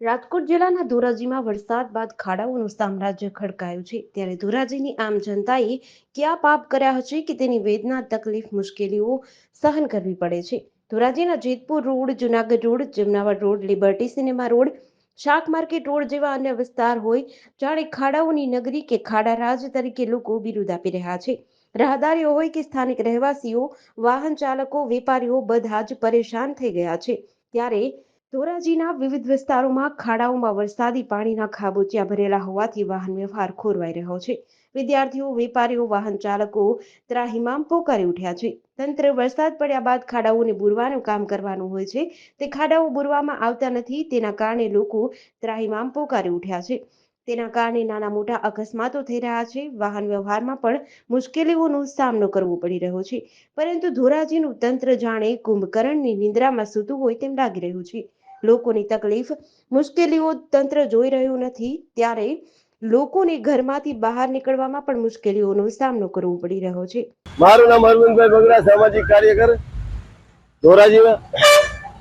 રાજકોટ જિલ્લાના ધોરાજીમાં વરસાદ બાદ ખાડાઓનું સામ્રાજ્ય ખડકાયું છે. ત્યારે ધોરાજીની આમ જનતાએ ક્યાં પાપ કર્યા હશે કે તેની વેદના, તકલીફ, મુશ્કેલીઓ સહન કરવી પડે છે? ધોરાજીના Jetpur road, Junagadh road, Jamnawad road, Liberty cinema road, શાક માર્કેટ રોડ જેવા અન્ય વિસ્તાર હોય, જાણે ખાડાઓની નગરી કે ખાડા રાજ તરીકે લોકો બિરુદ આપી રહ્યા છે. રાહદારીઓ હોય કે સ્થાનિક રહેવાસીઓ, વાહન ચાલકો, વેપારીઓ બધા જ પરેશાન થઈ ગયા છે. ત્યારે ધોરાજીના વિવિધ વિસ્તારોમાં ખાડાઓમાં વરસાદી પાણીના ખાબોચિયા ભરેલા હોવાથી વાહન વ્યવહાર ખોરવાઈ રહ્યો છે. વિદ્યાર્થીઓ, વેપારીઓ, વાહન ચાલકો ત્રાહિમામ પોકારી ઉઠ્યા છે. તંત્ર વરસાદ પડ્યા બાદ ખાડાઓને બુરવાનું કામ કરવાનું હોય છે. તે ખાડાઓ બુરવામાં આવતા નથી, તેના કારણે લોકો ત્રાહિમામ પોકારી ઉઠ્યા છે. તેના કારણે નાના મોટા અકસ્માતો થઈ રહ્યા છે. વાહન વ્યવહારમાં પણ મુશ્કેલીઓનો સામનો કરવો પડી રહ્યો છે. પરંતુ ધોરાજીનું તંત્ર જાણે કુંભકર્ણની નિંદ્રામાં સૂતું હોય તેમ લાગી રહ્યું છે. લોકોની તકલીફ, મુશ્કેલીઓ તંત્ર જોઈ રહ્યું નથી. ત્યારે લોકોને ઘરમાંથી બહાર નીકળવામાં પણ મુશ્કેલીઓનો સામનો કરવો પડી રહ્યો છે. મારું નામ અરવિંદભાઈ બગડા, સામાજિક કાર્યકર, ધોરાજીમાં.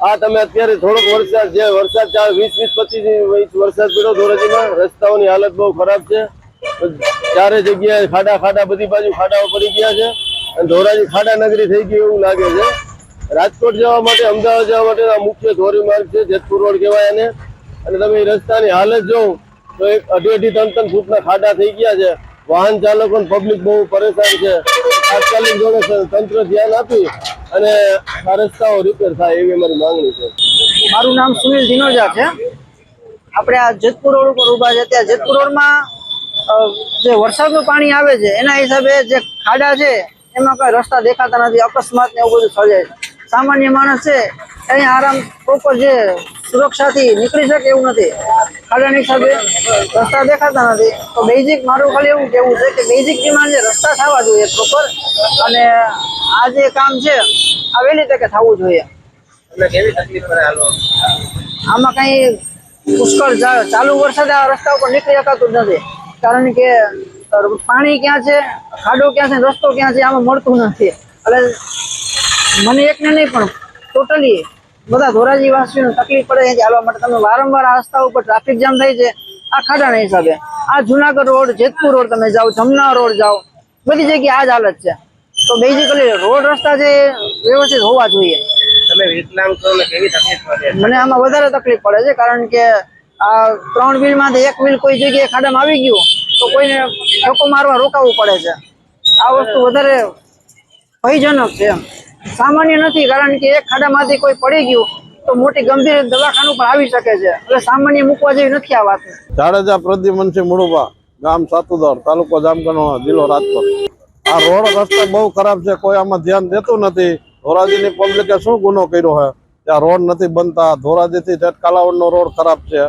આ તમે અત્યારે થોડોક વરસાદ જે વરસાદ ચાર વીસ વીસ, પચીસ ઇંચ વરસાદ પડ્યો ધોરાજીમાં રસ્તાઓની હાલત બહુ ખરાબ છે. ચારે જગ્યાએ ખાડા ખાડા બધી બાજુ ખાડાઓ પડી ગયા છે અને ધોરાજી ખાડા નગરી થઈ ગઈ એવું લાગે છે. રાજકોટ જવા માટે, અમદાવાદ જવા માટે આ મુખ્ય ધોરીમાર્ગ છે, જેતપુર રોડ કહેવાય એને. અને તમે રસ્તાની હાલત જોઉં તો એક અઢી અઢી, ત્રણ ત્રણ ફૂટના ખાડા થઈ ગયા છે. વાહન ચાલકો પબ્લિક બહુ પરેશાન છે. તાત્કાલિક જોડે તંત્ર ધ્યાન આપી અને આ રસ્તાઓ રિપેર થાય એવી અમારી માંગણી છે. મારું નામ સુનિલ ધીનોજા છે. આપણે આ જેતપુર રોડ ઉપર ઊભા છે. ત્યાં જેતપુર રોડમાં જે વરસાદનું પાણી આવે છે, એના હિસાબે જે ખાડા છે, એમાં કઈ રસ્તા દેખાતા નથી. અકસ્માત ને એવું બધું સર્જાય. સામાન્ય માણસ છે અહીંયા આરામ પ્રોપર જે સુરક્ષાથી નીકળી શકે એવું નથી. ખાડાની હિસાબે રસ્તા દેખાતા નથી. તો બેઝિક મારું ખાલી એવું કેવું છે કે બેઝિક ડિમાન્ડ જે રસ્તા થવા જોઈએ પ્રોપર અને આ જે કામ છે આ વહેલી તકે થવું જોઈએ. આમાં કંઈ પુષ્કળ ચાલુ વરસાદે આ રસ્તા ઉપર નીકળી શકાતું નથી. કારણ કે પાણી ક્યાં છે ખાડો ક્યાં છે રસ્તો ક્યાં છે આમાં મળતું નથી. એટલે મને એકને નહીં પણ ટોટલી બધા ધોરાજી વાસીઓને તકલીફ પડે છે હાલવા માટે તમે વારંવાર આ રસ્તા ઉપર ટ્રાફિક જામ થાય છે આ ખાડાના હિસાબે. આ જુનાગઢ રોડ જેતપુર રોડ તમે જાઓ જમના રોડ જાઓ બધી જગ્યાએ આ જ હાલત છે. તો બેઝિકલી રોડ રસ્તા છે વ્યવસ્થિત હોવા જોઈએ. તમે વિકલાંગ છો કેવી તકલીફ પડે? મને આમાં વધારે તકલીફ પડે છે કારણ કે આ ત્રણ વ્હીલમાંથી એક વ્હીલ કોઈ જગ્યાએ ખાડામાં આવી ગયું તો કોઈને ઠોકો મારવા રોકાવવું પડે છે. આ વસ્તુ વધારે ભયજનક છે એમ. સામાન્ય નથી, કારણ કે એક ખાડામાંથી કોઈ પડી ગયું તો મોટી ગંભીર દવાખાનું પણ આવી શકે છે. એટલે સામાન્ય મૂકવા જેવી નથી આ વાત જાડેજા પ્રદ્યુમનસિંહ મુળુભા ગામ સાતુદર, તાલુકો જામગઢ જિલ્લો રાજકોટ. આ રોડ રસ્તા બહુ ખરાબ છે, કોઈ આમાં ધ્યાન દેતું નથી. ધોરાજીની પબ્લિકે શું ગુનો કર્યો છે ત્યાં રોડ નથી બનતા, ધોરાજીથી ઠેઠ કાલાવડનો રોડ ખરાબ છે,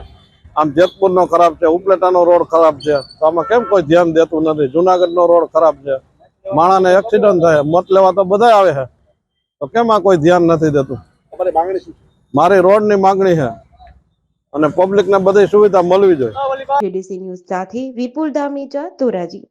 આમ જેતપુરનો ખરાબ છે, ઉપલેટાનો રોડ ખરાબ છે. તો આમાં કેમ કોઈ ધ્યાન દેતું નથી? જુનાગઢનો રોડ ખરાબ છે. માણાને એક્સિડન્ટ થાય, મત લેવા તો બધા આવે છે તો કેમ આ કોઈ ધ્યાન નથી દેતું? મારી રોડની માંગણી છે. અને પબ્લિકને બધી સુવિધા મળવી જોઈએ. જેડીસી ન્યૂઝ સાથે વિપુલ ધામીચા ધોરાજી.